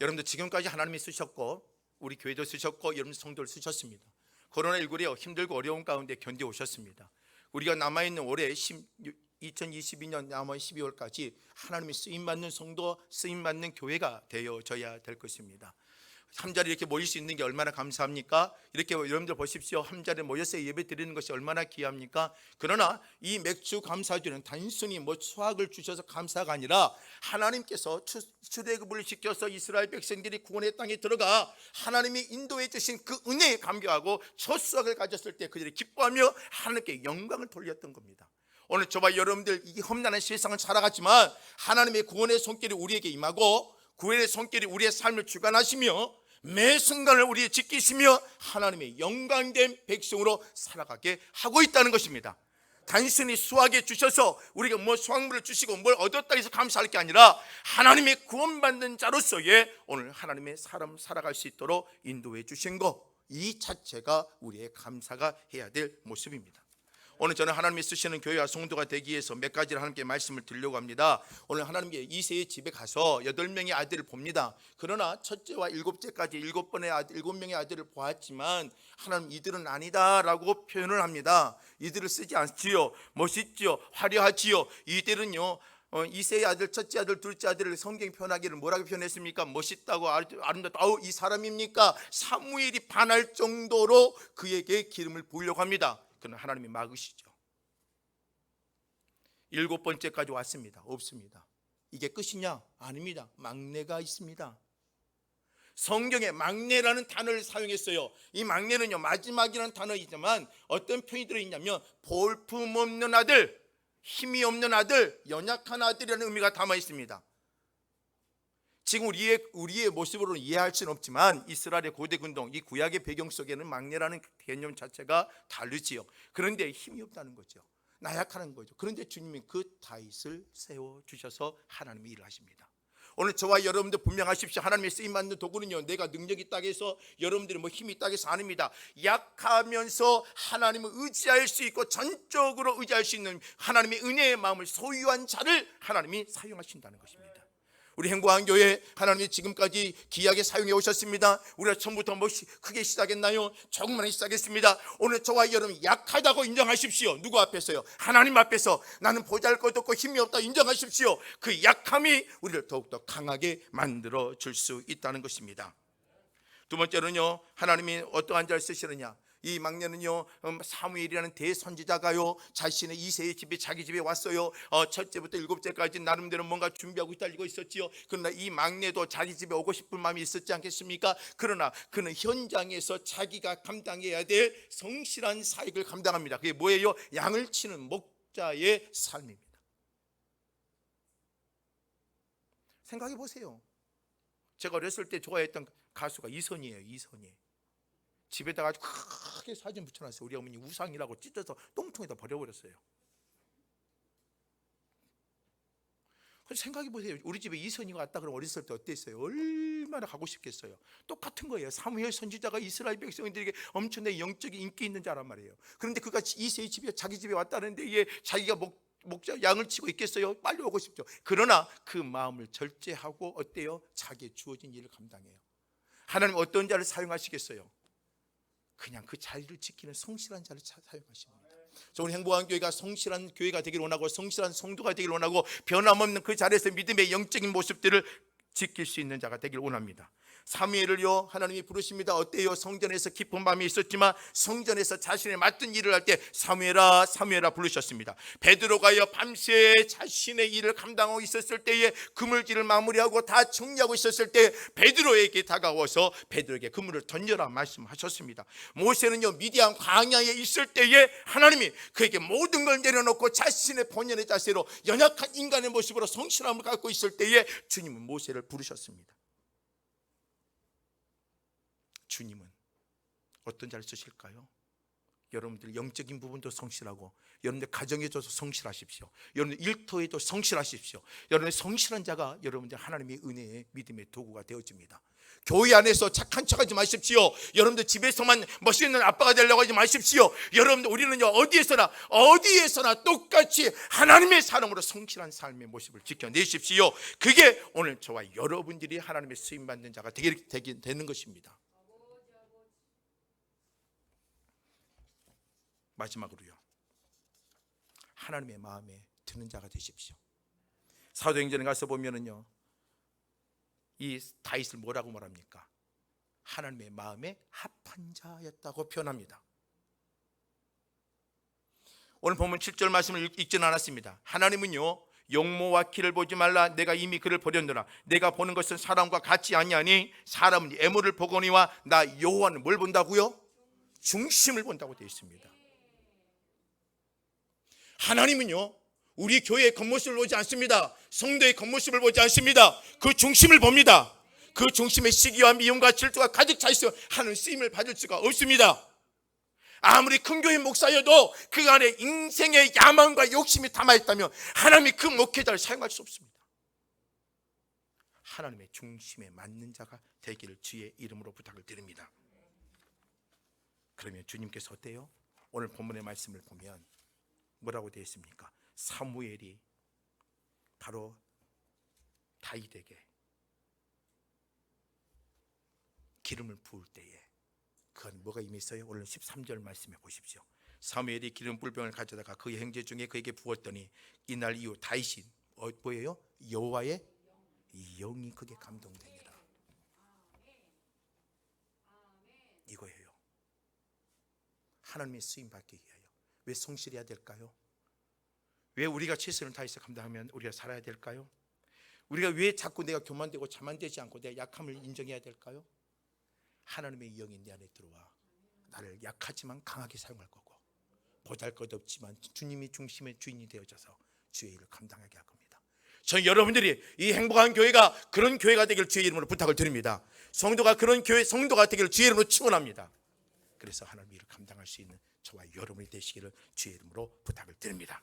여러분들 지금까지 하나님이 쓰셨고 우리 교회도 쓰셨고 여러분 성도를 쓰셨습니다. 코로나19로 힘들고 어려운 가운데 견뎌 오셨습니다. 우리가 남아 있는 올해 2022년 남아 12월까지 하나님의 쓰임 받는 성도, 쓰임 받는 교회가 되어져야 될 것입니다. 한 자리 이렇게 모일 수 있는 게 얼마나 감사합니까? 이렇게 여러분들 보십시오. 한 자리에 모여서 예배 드리는 것이 얼마나 귀합니까? 그러나 이 맥주 감사주는 단순히 뭐 수확을 주셔서 감사가 아니라 하나님께서 출- 출애굽을 시켜서 이스라엘 백성들이 구원의 땅에 들어가 하나님이 인도해 주신 그 은혜에 감격하고 첫 수확을 가졌을 때 그들이 기뻐하며 하나님께 영광을 돌렸던 겁니다. 오늘 저와 여러분들 이 험난한 세상을 살아갔지만 하나님의 구원의 손길이 우리에게 임하고 구원의 손길이 우리의 삶을 주관하시며 매 순간을 우리의 지키시며 하나님의 영광된 백성으로 살아가게 하고 있다는 것입니다. 단순히 수확해 주셔서 우리가 뭐 수확물을 주시고 뭘 얻었다 해서 감사할 게 아니라 하나님의 구원받는 자로서의 오늘 하나님의 사람 살아갈 수 있도록 인도해 주신 것 이 자체가 우리의 감사가 해야 될 모습입니다. 오늘 저는 하나님이 쓰시는 교회와 성도가 되기 위해서 몇 가지를 하나님께 말씀을 드리려고 합니다. 오늘 하나님께 이세의 집에 가서 여덟 명의 아들을 봅니다. 그러나 첫째와 일곱째까지 일곱 번의 아들, 일곱 명의 아들을 보았지만 하나님 이들은 아니다라고 표현을 합니다. 이들을 쓰지 않지요. 멋있지요. 화려하지요. 이들은요. 어, 이세의 아들, 첫째 아들, 둘째 아들을 성경이 표현하기를 뭐라고 표현했습니까? 멋있다고 아름답다. 아우 이 사람입니까? 사무엘이 반할 정도로 그에게 기름을 부으려고 합니다. 그는 하나님이 막으시죠. 일곱 번째까지 왔습니다. 없습니다. 이게 끝이냐? 아닙니다. 막내가 있습니다. 성경에 막내라는 단어를 사용했어요. 이 막내는요 마지막이라는 단어이지만 어떤 표현이 들어있냐면 볼품 없는 아들, 힘이 없는 아들, 연약한 아들이라는 의미가 담아 있습니다. 지금 우리의 우리의 모습으로 이해할 수는 없지만 이스라엘의 고대 군동 이 구약의 배경 속에는 막내라는 개념 자체가 다르지요. 그런데 힘이 없다는 거죠. 나약하는 거죠. 그런데 주님이 그 다윗을 세워 주셔서 하나님이 일을 하십니다. 오늘 저와 여러분들 분명하십시오. 하나님의 쓰임 받는 도구는요. 내가 능력이 해서 여러분들이 뭐 힘이 해서 아닙니다. 약하면서 하나님을 의지할 수 있고 전적으로 의지할 수 있는 하나님의 은혜의 마음을 소유한 자를 하나님이 사용하신다는 것입니다. 우리 행복한 교회 하나님이 지금까지 귀하게 사용해 오셨습니다. 우리가 처음부터 뭐 시- 크게 시작했나요? 조금만 시작했습니다. 오늘 저와 여러분 약하다고 인정하십시오. 누구 앞에서요? 하나님 앞에서 나는 보잘것도 없고 힘이 없다 인정하십시오. 그 약함이 우리를 더욱더 강하게 만들어 줄 수 있다는 것입니다. 두 번째는요 하나님이 어떠한 자를 쓰시느냐 이 막내는요 음, 사무엘이라는 대선지자가요 자신의 이세의 집에 자기 집에 왔어요. 어, 첫째부터 일곱째까지 나름대로 뭔가 준비하고 기다리고 있었지요. 그러나 이 막내도 자기 집에 오고 싶은 마음이 있었지 않겠습니까? 그러나 그는 현장에서 자기가 감당해야 될 성실한 사역을 감당합니다. 그게 뭐예요? 양을 치는 목자의 삶입니다. 생각해 보세요. 제가 어렸을 때 좋아했던 가수가 이선희예요. 이선희. 집에다가 크게 사진 붙여놨어요. 우리 어머니 우상이라고 찢어서 똥통에다 버려버렸어요. 생각해 보세요. 우리 집에 이선희가 왔다 그러면 어렸을 때 어땠어요? 얼마나 가고 싶겠어요. 똑같은 거예요. 사무엘 선지자가 이스라엘 백성들에게 엄청나게 영적인 인기 있는 자란 말이에요. 그런데 그가 이세의 집에 자기 집에 왔다는데 이게 자기가 목 목자 양을 치고 있겠어요? 빨리 오고 싶죠. 그러나 그 마음을 절제하고 어때요? 자기의 주어진 일을 감당해요. 하나님 어떤 자를 사용하시겠어요? 그냥 그 자리를 지키는 성실한 자를 차- 사용하십니다. 저 우리 행복한 교회가 성실한 교회가 되길 원하고 성실한 성도가 되길 원하고 변함없는 그 자리에서 믿음의 영적인 모습들을 지킬 수 있는 자가 되길 원합니다. 사무엘을요 하나님이 부르십니다. 어때요? 성전에서 깊은 밤이 있었지만 성전에서 자신의 맡은 일을 할 때 사무엘아 사무엘아 부르셨습니다. 베드로가요 밤새 자신의 일을 감당하고 있었을 때에 그물질을 마무리하고 다 정리하고 있었을 때 베드로에게 다가와서 베드로에게 그물을 던져라 말씀하셨습니다. 모세는요 미디안 광야에 있을 때에 하나님이 그에게 모든 걸 내려놓고 자신의 본연의 자세로 연약한 인간의 모습으로 성실함을 갖고 있을 때에 주님은 모세를 부르셨습니다. 주님은 어떤 자를 쓰실까요? 여러분들 영적인 부분도 성실하고 여러분들 가정에도 성실하십시오. 여러분들 일터에도 성실하십시오. 여러분의 성실한 자가 여러분들 하나님의 은혜의 믿음의 도구가 되어집니다. 교회 안에서 착한 척하지 마십시오. 여러분들 집에서만 멋있는 아빠가 되려고 하지 마십시오. 여러분들 우리는요 어디에서나 어디에서나 똑같이 하나님의 사람으로 성실한 삶의 모습을 지켜내십시오. 그게 오늘 저와 여러분들이 하나님의 쓰임 받는 자가 되게 되는 것입니다. 마지막으로요. 하나님의 마음에 드는 자가 되십시오. 사도행전에 가서 보면은요. 이 다윗을 뭐라고 말합니까? 하나님의 마음에 합한 자였다고 표현합니다. 오늘 보면 7절 말씀을 읽- 읽지는 않았습니다. 하나님은요. 용모와 키를 보지 말라 내가 이미 그를 버렸노라 내가 보는 것은 사람과 같지 아니하니 사람은 애물을 보거니와 나 여호와는 뭘 본다고요? 중심을 본다고 되어 있습니다. 하나님은요, 우리 교회의 겉모습을 보지 않습니다. 성도의 겉모습을 보지 않습니다. 그 중심을 봅니다. 그 중심에 시기와 미움과 질투가 가득 차 있어 하는 쓰임을 받을 수가 없습니다. 아무리 큰 교회 목사여도 그 안에 인생의 야망과 욕심이 담아 있다면 하나님이 그 목회자를 사용할 수 없습니다. 하나님의 중심에 맞는 자가 되기를 주의 이름으로 부탁을 드립니다. 그러면 주님께서 어때요? 오늘 본문의 말씀을 보면 뭐라고 되어 있습니까? 사무엘이 바로 다윗에게 기름을 부을 때에 그 안에 뭐가 이미 있어요? 오늘 13절 말씀해 보십시오. 사무엘이 기름 뿔병을 가져다가 그의 행제 중에 그에게 부었더니 이날 이후 다윗이 어, 뭐예요? 여호와의 영이 그게 감동되니라. 이거예요. 하나님의 쓰임 받기 위하여 왜 성실해야 될까요? 왜 우리가 최선을 다해서 감당하면 우리가 살아야 될까요? 우리가 왜 자꾸 내가 교만되고 자만되지 않고 내 약함을 인정해야 될까요? 하나님의 영이 내 안에 들어와 나를 약하지만 강하게 사용할 거고 보잘것없지만 주님이 중심의 주인이 되어져서 주의 일을 감당하게 할 겁니다. 저는 여러분들이 이 행복한 교회가 그런 교회가 되길 주의 이름으로 부탁을 드립니다. 성도가 그런 교회 성도가 되기를 주의 이름으로 축원합니다. 그래서 하나님 일을 감당할 수 있는 저와 여러분이 되시기를 주의 이름으로 부탁을 드립니다.